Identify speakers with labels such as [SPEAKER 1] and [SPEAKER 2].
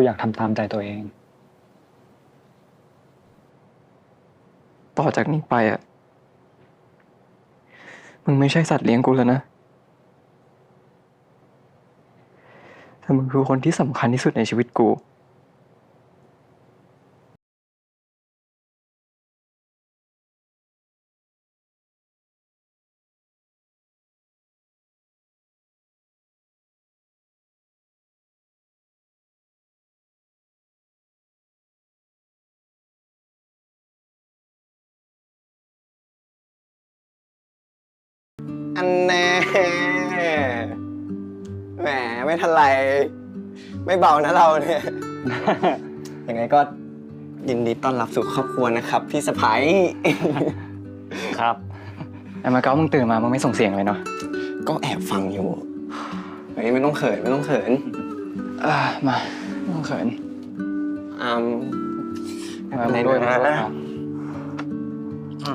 [SPEAKER 1] กูอยากทำตามใจตัวเอง
[SPEAKER 2] ต่อจากนี้ไปอะ มึงไม่ใช่สัตว์เลี้ยงกูแล้วนะ แต่มึงคือคนที่สำคัญที่สุดในชีวิตกู
[SPEAKER 3] อันแน่แหมไม่ทันไร ไม่เบานะเราเนี่ยยังไงก็ยินดีต้อนรับสู่ครอบครัวนะครับ พี่สะพ้าย
[SPEAKER 1] ครับ
[SPEAKER 2] ไอ้มาเก้ามึงตื่นมามึงไม่ส่งเสียงเลยเนาะ
[SPEAKER 3] ก็แอบฟังอยู่เฮ้ยไม่ต้องเขินไม่ต้องเขิน
[SPEAKER 2] อ่ามาไม่ต้องเขิน
[SPEAKER 3] อืม
[SPEAKER 2] มามึงด้วย
[SPEAKER 3] ไหนๆ
[SPEAKER 2] มาด้วย
[SPEAKER 3] นะ
[SPEAKER 2] มา